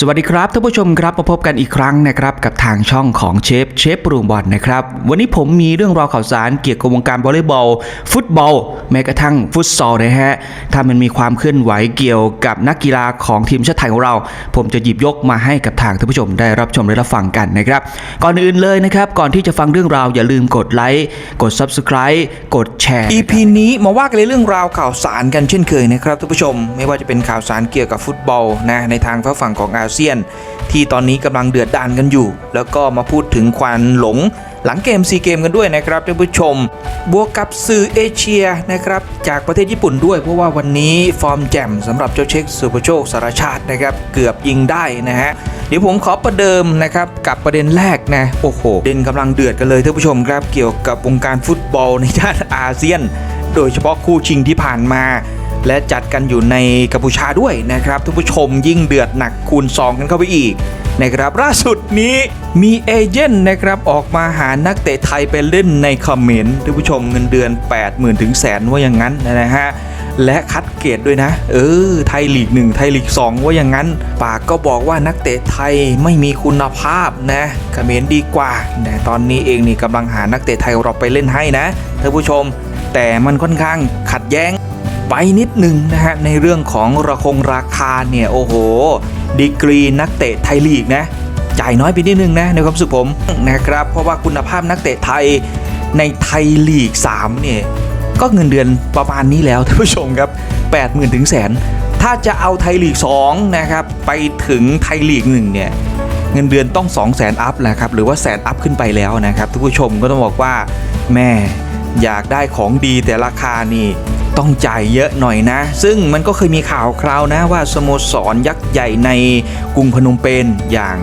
สวัสดีครับท่านผู้ชมครับมาพบกันอีกครั้งนะครับกับทางช่องของเชฟเชฟปรุงบอลนะครับวันนี้ผมมีเรื่องราวข่าวสารเกี่ยวกับวงการวอลเลย์บอล ฟุตบอล แม้กระทั่งฟุตซอลนะฮะถ้ามันมีความเคลื่อนไหวเกี่ยวกับนักกีฬาของทีมชาติไทยของเรา ผมจะหยิบยกมาให้กับทางท่านผู้ชมได้รับชมและรับฟังกันนะครับก่อนอื่นเลยนะครับก่อนที่จะฟังเรื่องราวอย่าลืมกดไลค์กด Subscribe กดแชร์ EP นี้มาว่ากันในเรื่องราวข่าวสารกันเช่นเคยนะครับท่านผู้ชม ไม่ว่าจะเป็นข่าวสารเกี่ยวกับฟุตบอลนะในทางฝั่งของอาเซียน ที่ตอนนี้กำลังเดือดดานกันอยู่ แล้วก็มาพูดถึงควันหลงหลังเกมซีเกมกันด้วยนะครับท่านผู้ชม บวกกับสื่อเอเชียนะครับจากประเทศญี่ปุ่นด้วย เพราะว่าวันนี้ฟอร์มแจ่มสำหรับเจ้าเช็คสุภโชคสารชาตินะครับเกือบยิงได้นะฮะเดี๋ยวผมขอประเดิมนะครับกับประเด็นแรกนะโอ้โหเด่นกำลังเดือดกันเลยท่านผู้ชมครับเกี่ยวกับวงการฟุตบอลในด้านอาเซียน โดยเฉพาะคู่ชิงที่ผ่านมา และจัดกันอยู่ในกัมพูชาด้วยนะครับท่านผู้ชมยิ่งเดือดหนักคูณ 2 กันเข้าไปอีกนะครับล่าสุดนี้มีเอเจนต์นะครับออกมาหานักเตะไทยไปเล่นในคอมเมนต์ท่านผู้ชมเงินเดือน 80,000ถึงแสนว่าอย่างนั้นนะฮะและคัดเกรดด้วยนะ เออ ไทยลีก 1 ไทยลีก 2 ว่าอย่างนั้น ปากก็บอกว่านักเตะไทยไม่มีคุณภาพนะเขมรดีกว่าแต่ตอนนี้เองนี่กำลังหานักเตะไทยเราไปเล่นให้นะท่านผู้ชม แต่มันค่อนข้างขัดแย้ง ไปนิดหนึ่งนะฮะในเรื่องของราคงราคาเนี่ยโอ้โห ดีกรีนักเตะไทยลีกนะจ่ายน้อยไปนิดนึงนะในความรู้สึกผมนะครับ เพราะว่าคุณภาพนักเตะไทยในไทยลีก3เนี่ยก็เงินเดือนประมาณนี้แล้วท่านผู้ชมครับ 80,000ถึงแสนถ้าจะเอาไทยลีก2นะครับไปถึงไทยลีก1เนี่ยเงินเดือนต้อง 2 0 0แสนอัพนะครับหรือว่าแสนอัพขึ้นไปแล้วนะครับท่านผู้ชมก็ต้องบอกว่าแม่อยากได้ของดีแต่ราคานี่ ต้องจ่ายเยอะหน่อยนะ ซึ่งมันก็เคยมีข่าวคราวนะว่าสโมสรยักษ์ใหญ่ในกรุงพนมเปญอย่าง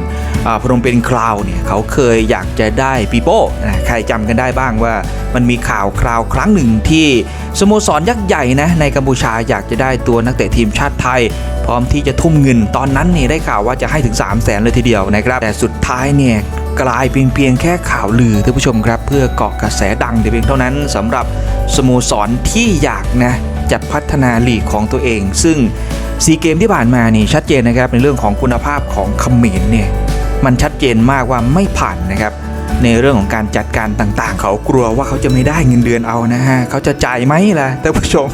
อ่าพนมเปญคราวเนี่ยเขาเคยอยากจะได้ปีโป้ใครจำกันได้บ้างว่ามันมีข่าวคราวครั้งหนึ่งที่ สโมสรยักษ์ใหญ่นะในกัมพูชาอยากจะได้ตัวนักเตะทีมชาติไทย พร้อมที่จะทุ่มเงินตอนนั้นนี่ได้ข่าวว่าจะให้ถึง 3 0 0แสนเลยทีเดียวนะครับ แต่สุดท้ายเนี่ยกลายเป็นเพียงแค่ข่าวลือท่านผู้ชมครับ เพื่อเกาะกระแสดังแต่เพียงเท่านั้นสำหรับสโมสรที่อยากนะจัดพัฒนาลีกของตัวเอง ซึ่งซีเกมที่ผ่านมานี่ชัดเจนนะครับในเรื่องของคุณภาพของเขมรเนี่ยมันชัดเจนมากว่าไม่ผ่านนะครับ ในเรื่องของการจัดการต่างๆ เขากลัวว่าเขาจะไม่ได้เงินเดือนเอานะฮะเขาจะจ่ายไหมล่ะท่านผู้ชม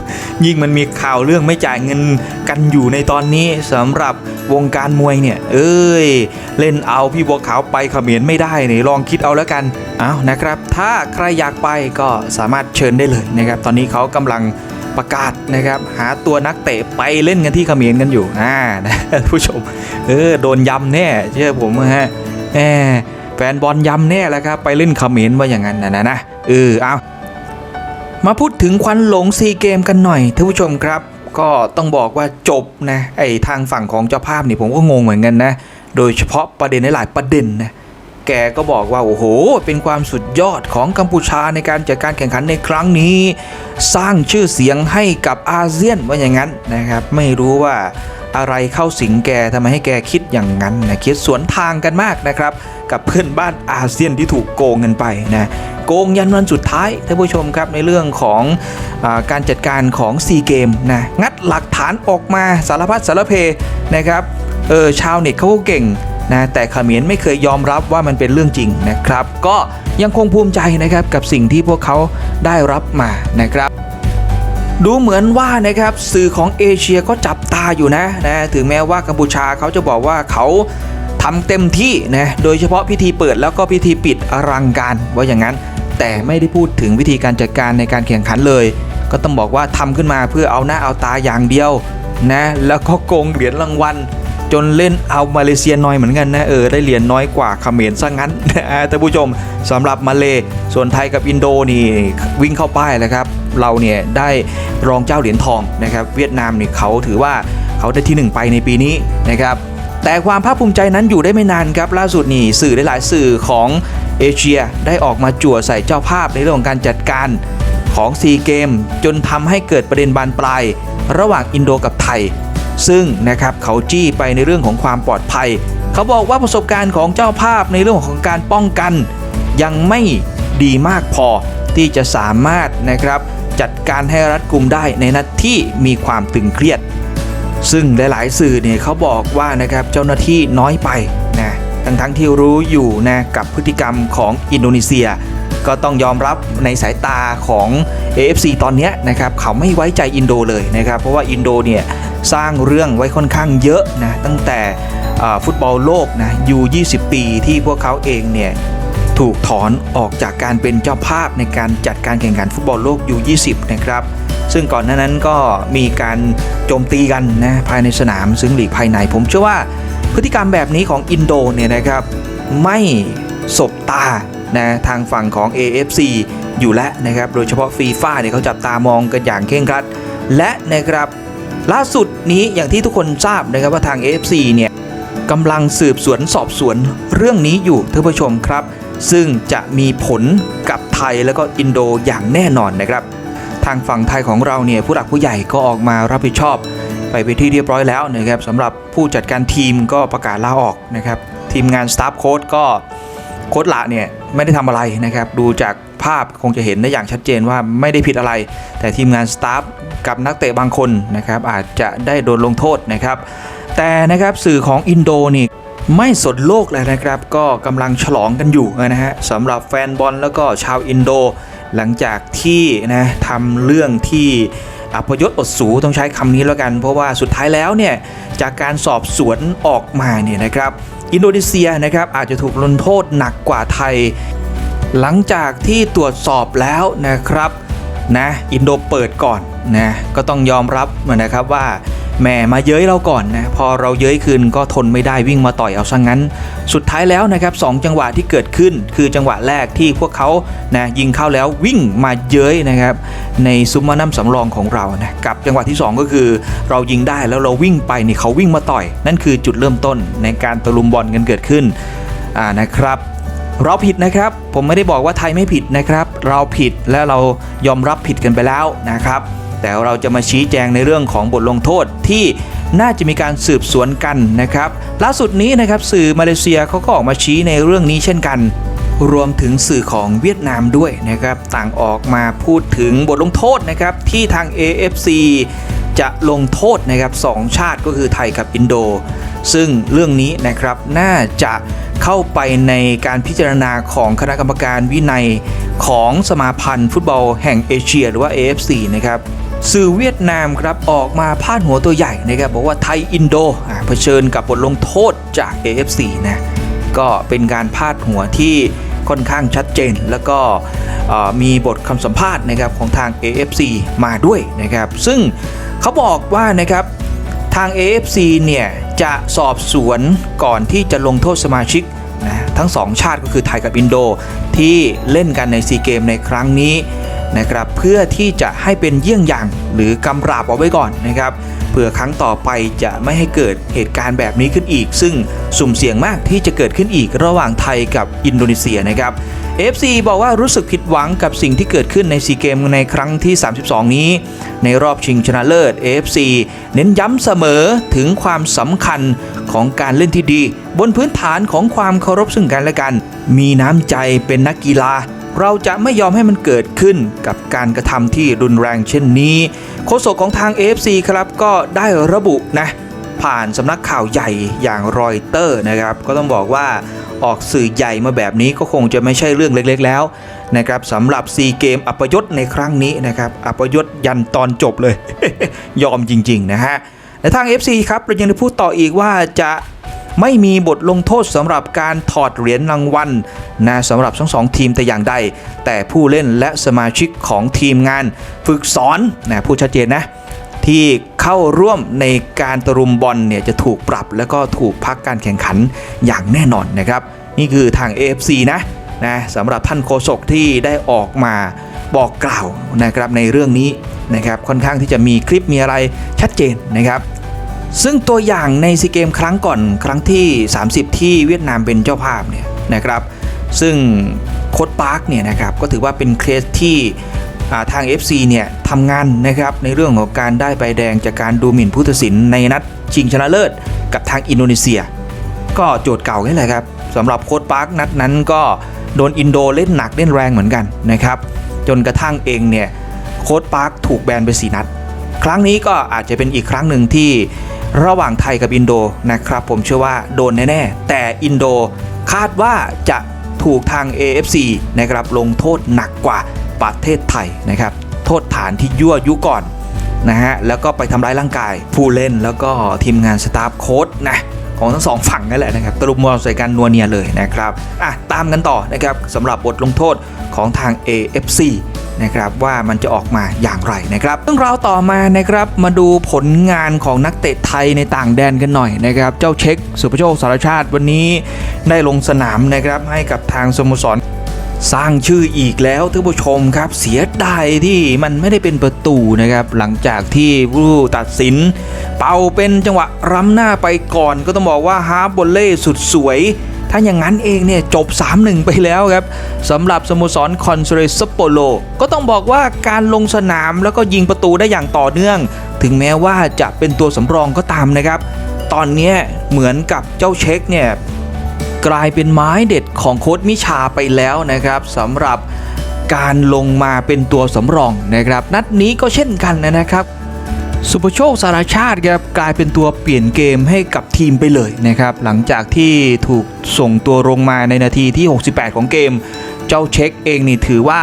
ยิ่งมันมีข่าวเรื่องไม่จ่ายเงินกันอยู่ในตอนนี้สำหรับวงการมวยเนี่ย เอ้ย เล่นเอาพี่บัวขาวไปเขมรไม่ได้เนี่ยลองคิดเอาแล้วกันเอานะครับ ถ้าใครอยากไปก็สามารถเชิญได้เลยนะครับ ตอนนี้เขากำลังประกาศนะครับหาตัวนักเตะไปเล่นกันที่เขมรกันอยู่อ่านะผู้ชม เออโดนยำแน่เชื่อผมฮะแหม แฟนบอลย้ำแน่แล้วครับไปเล่นคอมเมนต์ว่าอย่างนั้นนะนะนะเออเอามาพูดถึงควันหลงซีเกมกันหน่อยท่านผู้ชมครับ ก็ต้องบอกว่าจบนะไอทางฝั่งของเจ้าภาพนี่ผมก็งงเหมือนกันนะ โดยเฉพาะประเด็นหลายประเด็นนะแกก็บอกว่า โอ้โห เป็นความสุดยอดของกัมพูชาในการจัดการแข่งขันในครั้งนี้ สร้างชื่อเสียงให้กับอาเซียนว่าอย่างนั้นนะครับ ไม่รู้ว่า อะไรเข้าสิงแกทำไมให้แกคิดอย่างนั้นนะคิดสวนทางกันมากนะครับ กับเพื่อนบ้านอาเซียนที่ถูกโกงกันไปนะโกงยันวันสุดท้ายท่านผู้ชมครับในเรื่องของอการจัดการของซีเกมนะงัดหลักฐานออกมาสารพัดสารเพนะครับเออชาวเน็ตเขาก็เก่งนะแต่เขมรไม่เคยยอมรับว่ามันเป็นเรื่องจริงนะครับ ก็ยังคงภูมิใจนะครับกับสิ่งที่พวกเขาได้รับมานะครับ ดูเหมือนว่านะครับสื่อของเอเชียก็จับตาอยู่นะนะถึงแม้ว่ากัมพูชาเขาจะบอกว่าเขาทำเต็มที่นะโดยเฉพาะพิธีเปิดแล้วก็พิธีปิดอลังการว่าอย่างนั้น แต่ไม่ได้พูดถึงวิธีการจัดการในการแข่งขันเลย ก็ต้องบอกว่าทำขึ้นมาเพื่อเอาหน้าเอาตาอย่างเดียวนะแล้วก็โกงเหรียญรางวัล จนเล่นเอามาเลเซียน้อยเหมือนกันนะเออได้เหรียญน้อยกว่าเขมรซะงั้นนะท่านผู้ชมสำหรับมาเลส่วนไทยกับอินโดนี่วิ่งเข้าป้ายแล้วครับ เราเนี่ยได้รองเจ้าเหรียญทองนะครับ เวียดนามนี่เขาถือว่าเขาได้ที่หนึ่งไปในปีนี้นะครับแต่ความภาคภูมิใจนั้นอยู่ได้ไม่นานครับล่าสุดนี่สื่อหลายสื่อของเอเชียได้ออกมาจั่วใส่เจ้าภาพในเรื่องของการจัดการของซีเกมจนทำให้เกิดประเด็นบานปลาย ระหว่างอินโดกับไทย ซึ่งนะครับเขาจี้ไปในเรื่องของความปลอดภัย เขาบอกว่าประสบการณ์ของเจ้าภาพในเรื่องของการป้องกัน ยังไม่ดีมากพอที่จะสามารถนะครับจัดการให้รัดกุมได้ในนัดที่มีความตึงเครียด ซึ่งหลาย ๆ สื่อเนี่ยเขาบอกว่านะครับเจ้าหน้าที่น้อยไปนะทั้งทั้งๆที่รู้อยู่นะกับพฤติกรรมของอินโดนีเซีย ก็ต้องยอมรับในสายตาของ AFC ตอนนี้นะครับเขาไม่ไว้ใจอินโดเลยนะครับ เพราะว่าอินโดเนี่ยสร้างเรื่องไว้ค่อนข้างเยอะนะตั้งแต่ฟุตบอลโลกนะยู 20 ปีที่พวกเขาเองเนี่ยถูกถอนออกจากการเป็นเจ้าภาพในการจัดการแข่งขันฟุตบอลโลกยู 20 นะครับซึ่งก่อนหน้านั้นก็มีการโจมตีกันนะภายในสนามซึ่งหลีกภายใน ผมเชื่อว่าพฤติกรรมแบบนี้ของอินโดเนี่ยนะครับไม่สบตา นะทางฝั่งของ AFC อยู่แล้วนะครับโดยเฉพาะฟีฟ่าเนี่ยเขาจับตามองกันอย่างเคร่งครัด และนะครับล่าสุดนี้อย่างที่ทุกคนทราบนะครับว่าทาง AFC เนี่ยกำลังสืบสวนสอบสวนเรื่องนี้อยู่ท่านผู้ชมครับ ซึ่งจะมีผลกับไทยแล้วก็อินโดอย่างแน่นอนนะครับ ทางฝั่งไทยของเราเนี่ยผู้หลักผู้ใหญ่ก็ออกมารับผิดชอบ ไปไปนที่เรียบร้อยแล้วนะครับสำหรับผู้จัดการทีมก็ประกาศลาออกนะครับทีมงานสตาฟโค้ดก็ โค้ดละเนี่ยไม่ได้ทำอะไรนะครับดูจากภาพคงจะเห็นได้อย่างชัดเจนว่าไม่ได้ผิดอะไร แต่ทีมงานสตาฟกับนักเตะบางคนนะครับอาจจะได้โดนลงโทษนะครับ แต่นะครับสื่อของอินโดนีไม่สนโลกเลยนะครับ ก็กำลังฉลองกันอยู่นะฮะสำหรับแฟนบอลแล้วก็ชาวอินโด หลังจากที่นะทำเรื่องที่อัปยศอดสูต้องใช้คำนี้แล้วกัน เพราะว่าสุดท้ายแล้วเนี่ยจากการสอบสวนออกมาเนี่ยนะครับ อินโดนีเซียนะครับอาจจะถูกลงโทษหนักกว่าไทย หลังจากที่ตรวจสอบแล้วนะครับนะอินโดเปิดก่อนนะก็ต้องยอมรับนะครับว่า แหม่มาเย้ยเราก่อนนะพอเราเย้ยคืนก็ทนไม่ได้วิ่งมาต่อยเอาซะงงั้น สุดท้ายแล้วนะครับสองจังหวะที่เกิดขึ้น คือจังหวะแรกที่พวกเขานะยิงเข้าแล้ววิ่งมาเย้ยนะครับในซุ้มม้าน้ำสำรองของเรานะกับจังหวะที่สองก็คือ เรายิงได้แล้วเราวิ่งไปนี่เขาวิ่งมาต่อย นั่นคือจุดเริ่มต้นในการตะลุมบอลกันเกิดขึ้นอ่านะครับเราผิดนะครับ ผมไม่ได้บอกว่าไทยไม่ผิดนะครับ เราผิดและเรายอมรับผิดกันไปแล้วนะครับ แต่เราจะมาชี้แจงในเรื่องของบทลงโทษที่น่าจะมีการสืบสวนกันนะครับล่าสุดนี้นะครับสื่อมาเลเซียเขาก็ออกมาชี้ในเรื่องนี้เช่นกัน รวมถึงสื่อของเวียดนามด้วยนะครับ ต่างออกมาพูดถึงบทลงโทษนะครับที่ทาง AFC จะลงโทษนะครับสองชาติก็คือไทยกับอินโด ซึ่งเรื่องนี้นะครับน่าจะเข้าไปในการพิจารณาของคณะกรรมการวินัยของสมาพันธ์ฟุตบอลแห่งเอเชีย หรือว่า AFC นะครับ สื่อเวียดนามครับออกมาพาดหัวตัวใหญ่นะครับบอกว่าไทยอินโดเผชิญกับบทลงโทษจาก AFC นะก็เป็นการพาดหัวที่ค่อนข้างชัดเจน แล้วก็มีบทคำสัมภาษณ์นะครับของทาง AFC มาด้วยนะครับ ซึ่งเขาบอกว่านะครับทาง AFC เนี่ยจะสอบสวนก่อนที่จะลงโทษสมาชิกนะทั้งสองชาติก็คือไทยกับอินโดที่เล่นกันในซีเกมในครั้งนี้ นะครับเพื่อที่จะให้เป็นเยี่ยงอย่างหรือกำราบเอาไว้ก่อนนะครับเพื่อครั้งต่อไปจะไม่ให้เกิดเหตุการณ์แบบนี้ขึ้นอีก ซึ่งสุ่มเสี่ยงมากที่จะเกิดขึ้นอีกระหว่างไทยกับอินโดนีเซียนะครับ FC บอกว่ารู้สึกผิดหวังกับสิ่งที่เกิดขึ้นในซีเกมในครั้งที่ 32 นี้ ในรอบชิงชนะเลิศ AFC เน้นย้ำเสมอถึงความสำคัญของการเล่นที่ดี บนพื้นฐานของความเคารพซึ่งกันและกัน มีน้ำใจเป็นนักกีฬา เราจะไม่ยอมให้มันเกิดขึ้นกับการกระทำที่รุนแรงเช่นนี้ โฆษกของทาง AFC ครับก็ได้ระบุนะผ่านสำนักข่าวใหญ่อย่างรอยเตอร์นะครับ ก็ต้องบอกว่าออกสื่อใหญ่มาแบบนี้ก็คงจะไม่ใช่เรื่องเล็กๆแล้วนะครับสำหรับซีเกมอัปยศในครั้งนี้นะครับอัปยศยันตอนจบเลย ยอมจริง ๆ นะฮะและทาง FC ครับเรายังได้พูดต่ออีกว่าจะ ไม่มีบทลงโทษสำหรับการถอดเหรียญรางวัลนะสำหรับทั้งสองทีมแต่อย่างใด แต่ผู้เล่นและสมาชิกของทีมงานฝึกสอนนะพูดชัดเจนนะที่เข้าร่วมในการตรุมบอลเนี่ยจะถูกปรับแล้วก็ถูกพักการแข่งขันอย่างแน่นอนนะครับ นี่คือทาง AFC นะนะสำหรับท่านโฆษกที่ได้ออกมาบอกกล่าวนะครับในเรื่องนี้นะครับค่อนข้างที่จะมีคลิปมีอะไรชัดเจนนะครับ ซึ่งตัวอย่างในซีเกมครั้งก่อนครั้งที่ 30 ที่เวียดนามเป็นเจ้าภาพเนี่ยนะครับ ซึ่งโค้ดปาร์คเนี่ยนะครับก็ถือว่าเป็นเคสที่ทาง FC เนี่ยทำงานนะครับในเรื่องของการได้ใบแดงจากการดูหมิ่นผู้ตัดสินในนัดชิงชนะเลิศ กับทางอินโดนีเซีย ก็โจทย์เก่านี่แหละครับสำหรับโค้ดปาร์คนัดนั้นก็โดนอินโดเล่นหนักเล่นแรงเหมือนกันนะครับจนกระทั่งเองเนี่ยโค้ดปาร์คถูกแบนไป 4 นัด ครั้งนี้ก็อาจจะเป็นอีกครั้งหนึ่งที่ ระหว่างไทยกับอินโดนะครับผมเชื่อว่าโดนแน่ๆ แต่อินโดคาดว่าจะถูกทาง AFC นะครับลงโทษหนักกว่าประเทศไทยนะครับ โทษฐานที่ยั่วยุก่อนนะฮะแล้วก็ไปทำร้ายร่างกาย ผู้เล่นแล้วก็ทีมงานสตาฟโค้ดนะของทั้งสองฝั่งนั่นแหละนะครับตรุมมอลใส่กันนัวเนียเลยนะครับอะตามกันต่อนะครับสำหรับบทลงโทษของทาง AFC นะครับว่ามันจะออกมาอย่างไรนะครับเรื่องราวต่อมานะครับมาดูผลงานของนักเตะไทยในต่างแดนกันหน่อยนะครับเจ้าเช็คสุภโชคสารชาติวันนี้ได้ลงสนามนะครับให้กับทางสโมสรสร้างชื่ออีกแล้วท่านผู้ชมครับเสียดายที่มันไม่ได้เป็นประตูนะครับ หลังจากที่ผู้ตัดสิน เป่าเป็นจังหวะล้ำหน้าไปก่อน ก็ต้องบอกว่าฮาร์บบอลเล่สุดสวย ถ้าอย่างนั้นเองเนี่ยจบ 3-1 ไปแล้วครับสำหรับสโมสรคอนเซเรสโปโลก็ต้องบอกว่าการลงสนามแล้วก็ยิงประตูได้อย่างต่อเนื่อง ถึงแม้ว่าจะเป็นตัวสำรองก็ตามนะครับ ตอนนี้เหมือนกับเจ้าเช็คเนี่ยกลายเป็นไม้เด็ดของโค้ดมิชาไปแล้วนะครับสำหรับการลงมาเป็นตัวสำรองนะครับ นัดนี้ก็เช่นกันนะครับ สุภโชคสารชาติครับกลายเป็นตัวเปลี่ยนเกมให้กับทีมไปเลยนะครับ หลังจากที่ถูกส่งตัวลงมาในนาทีที่ 68 ของเกม เจ้าเช็คเองนี่ถือว่า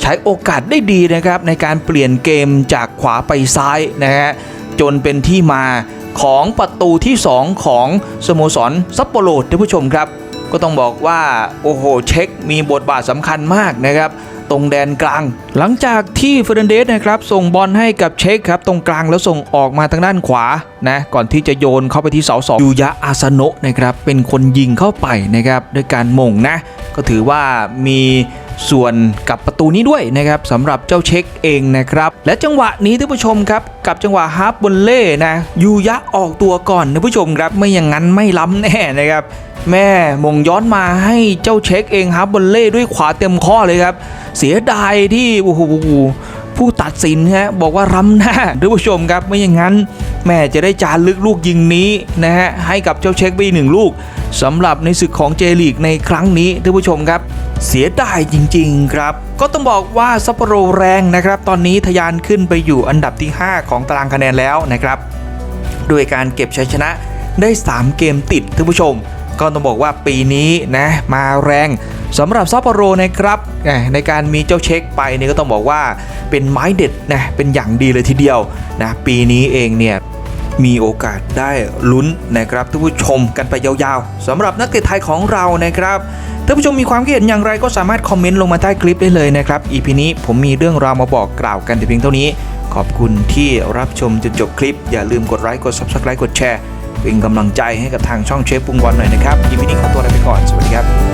ใช้โอกาสได้ดีนะครับ ในการเปลี่ยนเกมจากขวาไปซ้ายนะฮะจนเป็นที่มาของประตูที่ 2 ของสโมสรซัปโปโรท่านผู้ชมครับ ก็ต้องบอกว่าโอ้โหเช็คมีบทบาทสำคัญมากนะครับ ตรงแดนกลาง หลังจากที่เฟอร์นันเดสนะครับส่งบอลให้กับเชคครับตรงกลางแล้วส่งออกมาทางด้านขวานะก่อนที่จะโยนเข้าไปที่เสาสองยูยะอาซาโนะนะครับเป็นคนยิงเข้าไปนะครับด้วยการมงนะก็ถือว่ามีส่วนกับประตูนี้ด้วยนะครับสำหรับเจ้าเช็คเองนะครับ และจังหวะนี้ท่านผู้ชมครับ กับจังหวะฮาร์ปบอลเล่นะยูยะออกตัวก่อนท่านผู้ชมครับ ไม่อย่างนั้นไม่ล้ำแน่นะครับ แม่มงย้อนมาให้เจ้าเช็คเองฮาร์ปบอลเล่ด้วยขวาเต็มข้อเลยครับ เสียดายที่โอ้โหผู้ตัดสินฮะบอกว่าล้ำหน้าท่านผู้ชมครับไม่อย่างนั้น แม่จะได้จารึกลูกยิงนี้นะฮะให้กับเจ้าเช็คไปหนึ่งลูกสำหรับในศึกของเจลีกในครั้งนี้ท่านผู้ชมครับ เสียดายจริง ๆ ครับ ก็ต้องบอกว่าซัปโปโรแรงนะครับ ตอนนี้ทะยานขึ้นไปอยู่อันดับที่ 5 ของตารางคะแนนแล้วนะครับ ด้วยการเก็บชัยชนะได้ 3 เกมติดท่านผู้ชม ก็ต้องบอกว่าปีนี้นะมาแรงสำหรับซัปโปโรนะครับในการมีเจ้าเช็คไปนี่ก็ต้องบอกว่าเป็นไม้เด็ดนะเป็นอย่างดีเลยทีเดียวนะปีนี้เองเนี่ยมีโอกาสได้ลุ้นนะครับท่านผู้ชมกันไปยาวๆสำหรับนักเตะไทยของเรานะครับท่านผู้ชมมีความคิดเห็นอย่างไรก็สามารถคอมเมนต์ลงมาใต้คลิปได้เลยนะครับ EP นี้ผมมีเรื่องราวมาบอกกล่าวกันแต่เพียงเท่านี้ ขอบคุณที่รับชมจนจบคลิป อย่าลืมกดไลค์กด Subscribe กดแชร์ เป็นกำลังใจให้กับทางช่องเชฟปรุงบอลหน่อยนะครับยินี้ขอตัวลาไปก่อนสวัสดีครับ